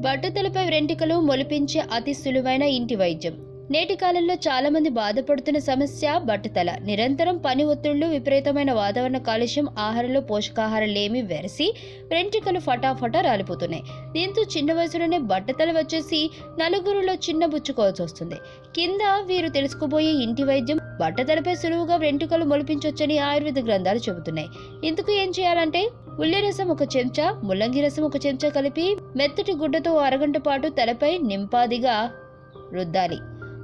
బట్టతలపై వెంట్రుకలు మొలిపించే అతి సులువైన ఇంటి వైద్యం. నేటి కాలంలో చాలా మంది బాధపడుతున్న సమస్య బట్టతల. నిరంతరం పని ఒత్తిళ్ళు విపరీతమైన వాతావరణ కాలుష్యం ఆహారంలో పోషకాహారం లేమి వెరసి వెంట్రుకలు ఫటాఫటా రాలిపోతున్నాయి. దీంతో చిన్న వయసులోనే బట్టతల వచ్చేసి నలుగురిలో చిన్న బుచ్చుకోవాల్సి వస్తుంది. కింద వీరు తెలుసుకోబోయే ఇంటి వైద్యం బట్టతలపై సులువుగా వెంట్రుకలు మొలిపించవచ్చని ఆయుర్వేద గ్రంథాలు చెబుతున్నాయి. ఇందుకు ఏం చేయాలంటే ఉల్లి రసం ఒక చెంచా ముల్లంగి రసం ఒక చెంచా కలిపి మెత్తటి గుడ్డతో అరగంట పాటు తలపై నింపాదిగా రుద్దాలి.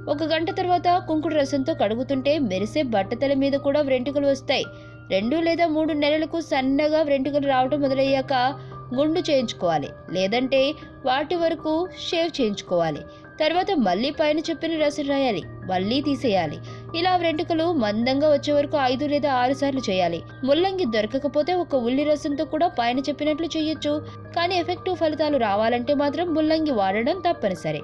ఒక గంట తర్వాత కుంకుడు రసంతో కడుగుతుంటే మెరిసే బట్టతల మీద కూడా వెంట్రుకలు వస్తాయి. రెండు లేదా మూడు నెలలకు సన్నగా వెంట్రుకలు రావటం మొదలయ్యాక గుండు చేయించుకోవాలి. లేదంటే వాటి వరకు షేవ్ చేయించుకోవాలి. తర్వాత మళ్ళీ పైన చెప్పిన రసం రాయాలి. మళ్ళీ తీసేయాలి. ఇలా వెంట్రుకలు మందంగా వచ్చే వరకు ఐదు లేదా ఆరు సార్లు చేయాలి. ముల్లంగి దొరకకపోతే ఒక ఉల్లి రసంతో కూడా పైన చెప్పినట్లు చేయొచ్చు. కానీ ఎఫెక్టివ్ ఫలితాలు రావాలంటే మాత్రం ముల్లంగి వాడడం తప్పనిసరి.